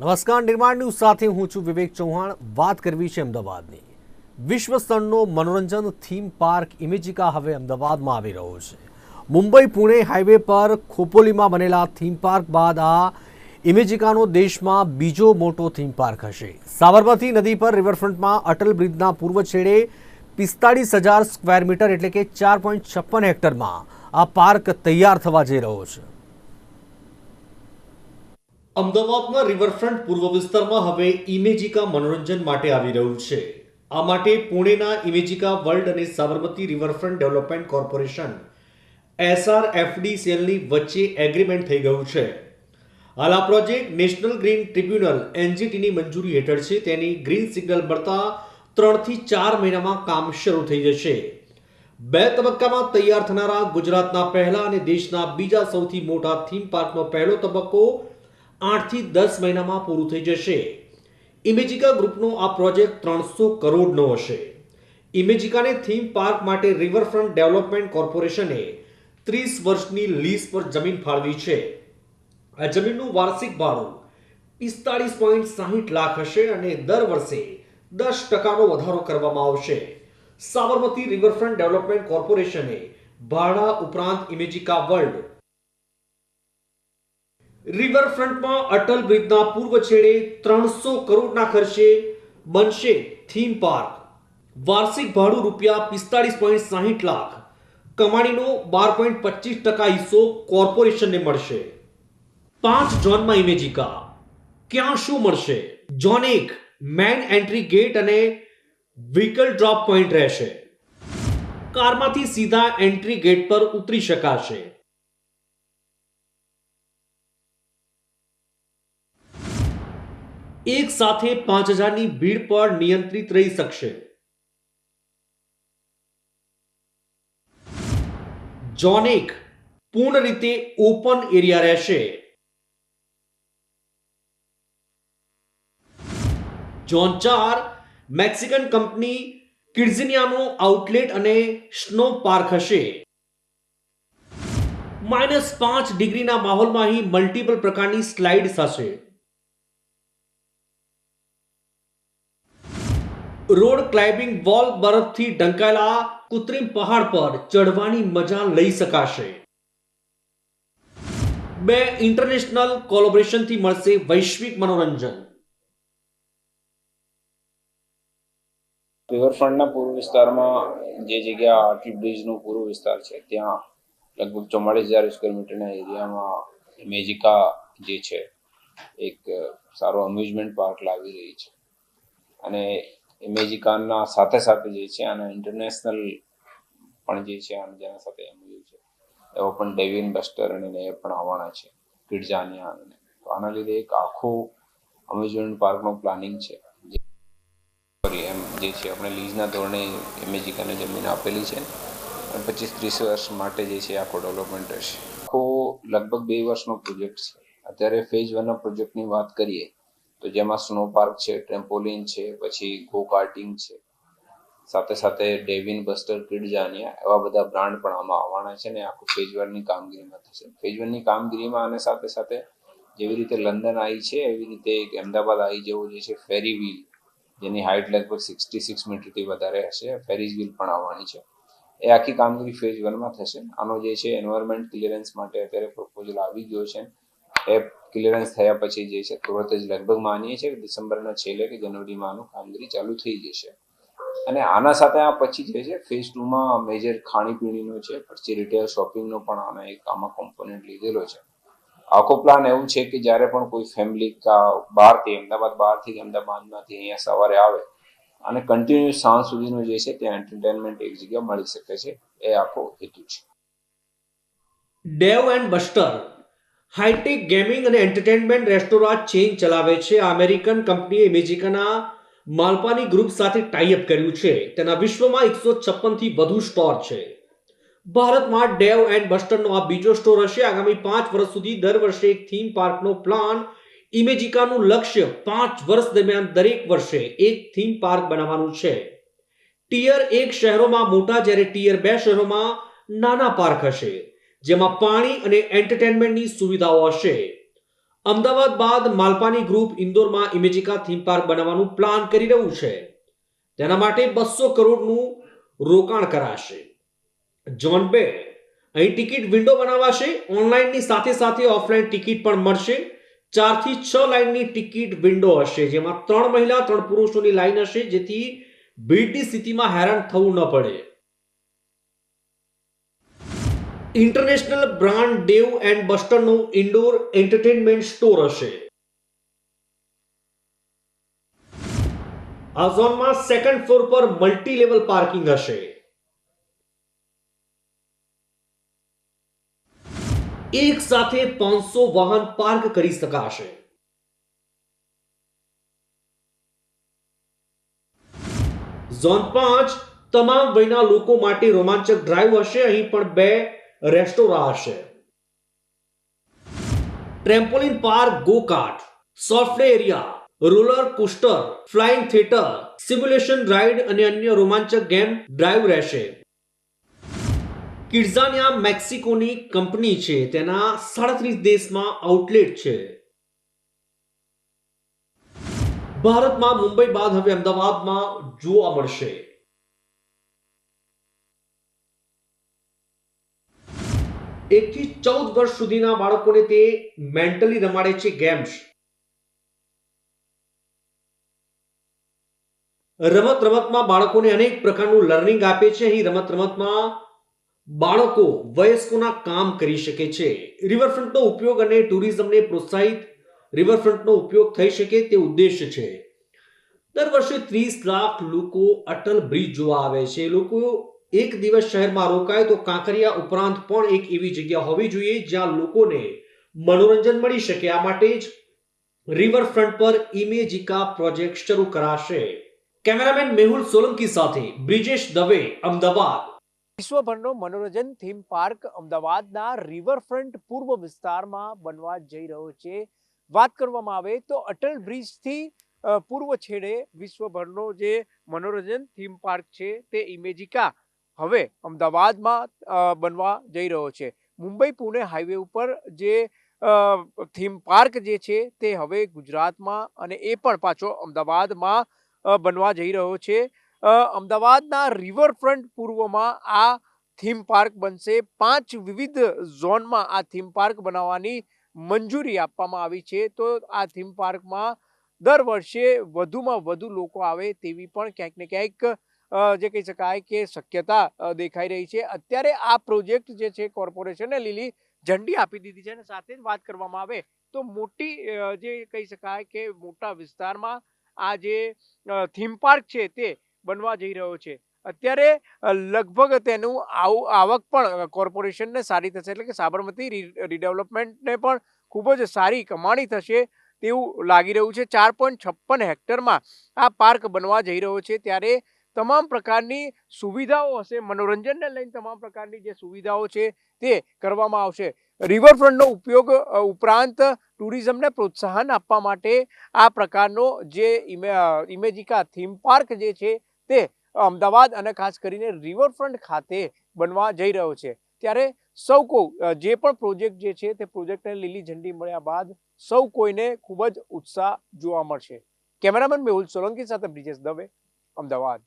નમસ્કાર, નિર્માણ ન્યૂઝ સાથે હું છું વિવેક ચૌહાણ. વાત કરવી છે અમદાવાદની. વિશ્વ સ્તરનો મનોરંજન થીમ પાર્ક ઇમેજિકા હવે અમદાવાદમાં આવી રહ્યો છે. મુંબઈ પુણે હાઈવે પર ખોપોલીમાં બનેલા થીમ પાર્ક બાદ આ ઇમેજિકાનો દેશમાં બીજો મોટો થીમ પાર્ક હશે. સાબરમતી નદી પર રિવરફ્રન્ટમાં અટલ બ્રિજના પૂર્વ છેડે પિસ્તાળીસ હજાર સ્ક્વેર મીટર એટલે કે ચાર પોઈન્ટ છપ્પન હેક્ટરમાં આ પાર્ક તૈયાર થવા જઈ રહ્યો છે. અમદાવાદના રિવરફ્રન્ટ પૂર્વ વિસ્તારમાં હવે ઇમેજિકા મનોરંજન માટે આવી રહ્યું છે. આ માટે પુણેના ઇમેજિકા વર્લ્ડ અને સાબરમતી રિવરફ્રન્ટ ડેવલપમેન્ટ કોર્પોરેશન એસઆરએફડીસીએલની વચ્ચે એગ્રીમેન્ટ થઈ ગયું છે. હાલ આ પ્રોજેક્ટ નેશનલ ગ્રીન ટ્રિબ્યુનલ એનજીટીની મંજૂરી હેઠળ છે. તેની ગ્રીન સિગ્નલ મળતા ત્રણથી ચાર મહિનામાં કામ શરૂ થઈ જશે. બે તબક્કામાં તૈયાર થનારા ગુજરાતના પહેલા અને દેશના બીજા સૌથી મોટા થીમ પાર્કનો પહેલો તબક્કો આઠથી દસ મહિનામાં પૂરું થઈ જશે. ઇમેજિકા ગ્રુપનો આ પ્રોજેક્ટ ત્રણસો કરોડનો હશે. ઇમેજિકાને થીમ પાર્ક માટે રિવરફ્રન્ટ ડેવલપમેન્ટ કોર્પોરેશને ત્રીસ વર્ષની લીઝ પર જમીન ફાળવી છે. આ જમીનનું વાર્ષિક ભાડું પિસ્તાળીસ પોઈન્ટ સાહીઠ લાખ હશે અને દર વર્ષે દસ ટકાનો વધારો કરવામાં આવશે. સાબરમતી રિવરફ્રન્ટ ડેવલપમેન્ટ કોર્પોરેશને ભાડા ઉપરાંત ઇમેજિકા વર્લ્ડ રિવરફ્રન્ટમાં અટલ બ્રિજના પૂર્વ છેડે ત્રણસો કરોડના ખર્ચે બનશે થીમ પાર્ક. વાર્ષિક ભાડું રૂપિયા પિસ્તાળીસ પોઈન્ટ સાહીઠ લાખ. કમાણીનો બાર પોઈન્ટ પચીસ ટકા હિસ્સો કોર્પોરેશનને મળશે. પાંચ ઝોનમાં ઇમેજિકા. ક્યાં શું મળશે? ઝોન એક, મેન એન્ટ્રી ગેટ અને વ્હીકલ ડ્રોપ પોઈન્ટ રહેશે. કારમાંથી સીધા એન્ટ્રી ગેટ પર ઉતરી શકાશે. એક સાથે પાંચ હજારની ભીડ પર નિયંત્રિત રહી શકશે. જોનેક પૂર્ણ રીતે ઓપન એરિયા રહેશે. જોન ચાર મેક્સિકન કંપની કિર્ઝિનિયાનું આઉટલેટ અને સ્નો પાર્ક હશે. માઇનસ પાંચ ડિગ્રીના માહોલમાં અહીં મલ્ટિપલ પ્રકારની સ્લાઇડ હશે. રોડ ક્લાઇમ્બિંગ વોલ બરફથી ઢંકાયેલા કૃત્રિમ પહાડ પર ચઢવાની મજા લઈ શકાશે. બે ઇન્ટરનેશનલ કોલોબરેશનથી મળશે વૈશ્વિક મનોરંજન. રિવરફ્રન્ટના પૂર્વ વિસ્તારમાં જે જગ્યા અટલ બ્રિજનો પૂર્વ વિસ્તાર છે, ત્યાં લગભગ ચુમ્માળીસ હજાર સ્ક્વેર મીટરના એરિયામાં મેજિકા જે છે, એક સારો અમ્યુઝમેન્ટ પાર્ક લાવી રહી છે. અને મેજિકાના સાથે સાથે જે છે આના ઇન્ટરનેશનલ પણ જે છે અને જેના સાથે એમ છે, એવો પણ ડેવિન બસ્ટર અને એ પણ આવવાના છે, કિડઝાનિયા અને તો આના લીધે એક આખું અમેઝોન પાર્કનું પ્લાનિંગ છે. સોરી એમ જે છે, આપણે લીઝના ધોરણે મેજિકાને જમીન આપેલી છે. અને પચીસ ત્રીસ વર્ષ માટે જે છે, આખો ડેવલપમેન્ટ રહેશે આખો લગભગ બે વર્ષનો પ્રોજેક્ટ છે. અત્યારે ફેઝ વનના પ્રોજેક્ટની વાત કરીએ તો જેમાં સ્નો પાર્ક છે ટ્રેમ્પોલિન છે, પછી ગો કાર્ટિંગ છે. સાથે સાથે ડેવિન બસ્ટર કિડઝાનિયા એવા બધા બ્રાન્ડ પણ આમાં આવવાના છે ને આખું ફેજ વનની કામગીરીમાં થશે. ફેજ વનની કામગીરીમાં અને સાથે સાથે જેવી રીતે લંડન આવી છે, એવી રીતે એક અમદાવાદ આવી જેવું જે છે, ફેરી વ્હીલ જેની હાઇટ લગભગ સિક્સટી સિક્સ મીટરથી વધારે હશે, ફેરીઝ વ્હીલ પણ આવવાની છે. એ આખી કામગીરી ફેઝ વનમાં થશે. આનો જે છે એન્વાયરમેન્ટ ક્લિયરન્સ માટે અત્યારે પ્રપોઝલ આવી ગયો છે. એ ક્લિયરન્સ થયા પછી જે છે, તુરંત જ લગભગ માનીએ છીએ કે ડિસેમ્બરના છેલ્લે કે જનવરીમાં આનું કામગીરી ચાલુ થઈ જશે. અને આના સાથે આ પછી જે છે ફેઝ ટુમાં મેજર ખાણીપીણીનો છે, પછી રિટેલ શોપિંગનો પણ આના એક આમાં કોમ્પોનન્ટ લીધેલો છે. આખો પ્લાન એવું છે કે જ્યારે પણ કોઈ ફેમિલી બહારથી, અમદાવાદ બહારથી કે અમદાવાદમાંથી અહીંયા સવારે આવે અને કન્ટિન્યુ સાંજ સુધીનો જે છે, ત્યાં એન્ટરટેનમેન્ટ એક જગ્યા મળી શકે છે, એ આખો હેતુ છે. Dave and Buster hitech, gaming અને એન્ટરટેનમેન્ટ રેસ્ટોરાં ચેઇન ચલાવે છે. આ અમેરિકન કંપનીએ મેજિકાના માલપાની ગ્રુપ સાથે ટાઈઅપ કર્યું છે. તેના વિશ્વમાં એકસો છપ્પનથી વધુ સ્ટોર છે. ભારતમાં ડેવ એન્ડ બસ્ટરનો આ બીજો સ્ટોર હશે. આગામી પાંચ વર્ષ સુધી દર વર્ષે એક થીમ પાર્કનો પ્લાન ઇમેજિકાનું લક્ષ્ય પાંચ વર્ષ દરમિયાન દરેક વર્ષે એક થીમ પાર્ક બનાવવાનું છે. ટિયર એક શહેરોમાં મોટા જ્યારે ટિયર બે શહેરોમાં નાના પાર્ક હશે. જેમાં પાણી અને એન્ટરટેનમેન્ટની સુવિધાઓ હશે. અમદાવાદ બાદ માલપાની ગ્રુપ ઇન્દોરમાં ઇમેજિકા થીમ પાર્ક બનાવવાનું પ્લાન કરી રહ્યું છે. તેના માટે બસો કરોડનું રોકાણ કરાશે. જોન બે, અહીં ટિકિટ વિન્ડો બનાવાશે, ઓનલાઈનની સાથે સાથે ઓફલાઈન ટિકિટ પણ મળશે. ચારથી છ લાઇનની ટિકિટ વિન્ડો હશે, જેમાં ત્રણ મહિલા, ત્રણ પુરુષોની લાઇન હશે, જેથી ભીડની સ્થિતિમાં હેરાન થવું ન પડે. ઇન્ટરનેશનલ બ્રાન્ડ ડેવ એન્ડ બસ્ટરનું ઇન્ડોર એન્ટરટેનમેન્ટ સ્ટોર હશે. આ ઝોનમાં સેકન્ડ ફ્લોર પર મલ્ટી લેવલ પાર્કિંગ હશે. એક સાથે પાંચસો વાહન પાર્ક કરી શકાશે. ઝોન પાંચ, તમામ વયના લોકો માટે રોમાંચક ડ્રાઈવ હશે, અહીં પણ બે રેસ્ટોરાં હશે trampoline park go kart soft area, roller coaster, flying theatre, simulation ride અને અન્ય રોમાંચક ગેમ ડ્રાઈવ રહેશે. કિડઝાનિયા મેક્સિકોની કંપની છે, તેના સાડત્રીસ દેશમાં આઉટલેટ છે. ભારતમાં મુંબઈ બાદ હવે અમદાવાદમાં જોવા મળશે. એકથી ચૌદ વર્ષ સુધીના બાળકોને તે મેન્ટલી રમાડે છે ગેમ્સ. રમત રમતમાં બાળકોને અનેક પ્રકારનું લર્નિંગ આપે છે. અહીં રમત રમતમાં બાળકો વયસ્કોના કામ કરી શકે છે. રિવરફ્રન્ટનો ઉપયોગ અને ટુરિઝમને પ્રોત્સાહિત રિવરફ્રન્ટનો ઉપયોગ થઈ શકે તે ઉદ્દેશ છે. દર વર્ષે ત્રીસ લાખ લોકો અટલ બ્રિજ જોવા આવે છે. લોકો એક દિવસ શહેરમાં રોકાય તો કાંકરિયા ઉપરાંત પણ એક એવી જગ્યા હોવી જોઈએ જ્યાં લોકોને મનોરંજન મળી શકે. આ માટે જ રિવરફ્રન્ટ પર ઇમેજિકા પ્રોજેક્ટ શરૂ કરાશે. કેમેરામેન મેહુલ સોલંકી સાથે બ્રિજેશ દવે, અમદાવાદ. વિશ્વભરનો મનોરંજન થીમ પાર્ક અમદાવાદના રિવરફ્રન્ટ પૂર્વ વિસ્તારમાં બનવા જઈ રહ્યો છે. વાત કરવામાં આવે તો અટલ બ્રિજથી પૂર્વ છેડે વિશ્વભરનો જે મનોરંજન થીમ પાર્ક છે તે ઇમેજિકા હવે અમદાવાદમાં બનવા જઈ રહ્યો છે. મુંબઈ, પુણે હાઈવે ઉપર જે થીમ પાર્ક જે છે તે હવે ગુજરાતમાં અને એ પણ પાછો અમદાવાદમાં બનવા જઈ રહ્યો છે. અમદાવાદના રિવરફ્રન્ટ પૂર્વમાં આ થીમ પાર્ક બનશે. પાંચ વિવિધ ઝોનમાં આ થીમ પાર્ક બનાવવાની મંજૂરી આપવામાં આવી છે. તો આ થીમ પાર્કમાં દર વર્ષે વધુમાં વધુ લોકો આવે તેવી પણ ક્યાંક ને ક્યાંક જે કહી શકાય કે શક્યતા દેખાઈ રહી છે. અત્યારે આ પ્રોજેક્ટ જે છે કોર્પોરેશને લીલી ઝંડી આપી દીધી છે અને સાથે જ વાત કરવામાં આવે તો મોટી જે કહી શકાય કે મોટા વિસ્તારમાં આ જે થીમ પાર્ક છે તે બનવા જઈ રહ્યો છે. અત્યારે લગભગ તેનું આવું, આવક પણ કોર્પોરેશનને સારી થશે એટલે કે સાબરમતી રીડેવલપમેન્ટને પણ ખૂબ જ સારી કમાણી થશે તેવું લાગી રહ્યું છે. ચાર પોઈન્ટ છપ્પન હેક્ટરમાં આ પાર્ક બનવા જઈ રહ્યો છે. ત્યારે તમામ પ્રકારની સુવિધાઓ હશે. મનોરંજનને લઈને તમામ પ્રકારની જે સુવિધાઓ છે તે કરવામાં આવશે. રિવરફ્રન્ટનો ઉપયોગ ઉપરાંત ટુરિઝમને પ્રોત્સાહન આપવા માટે આ પ્રકારનો જે ઇમે ઇમેજિકા થીમ પાર્ક જે છે તે અમદાવાદ અને ખાસ કરીને રિવરફ્રન્ટ ખાતે બનવા જઈ રહ્યો છે. ત્યારે સૌ કોઈ જે પણ પ્રોજેક્ટ જે છે તે પ્રોજેક્ટને લીલી ઝંડી મળ્યા બાદ સૌ કોઈને ખૂબ જ ઉત્સાહ જોવા મળશે. કેમેરામેન મેહુલ સોલંકી સાથે બ્રિજેશ દવે, અમદાવાદ.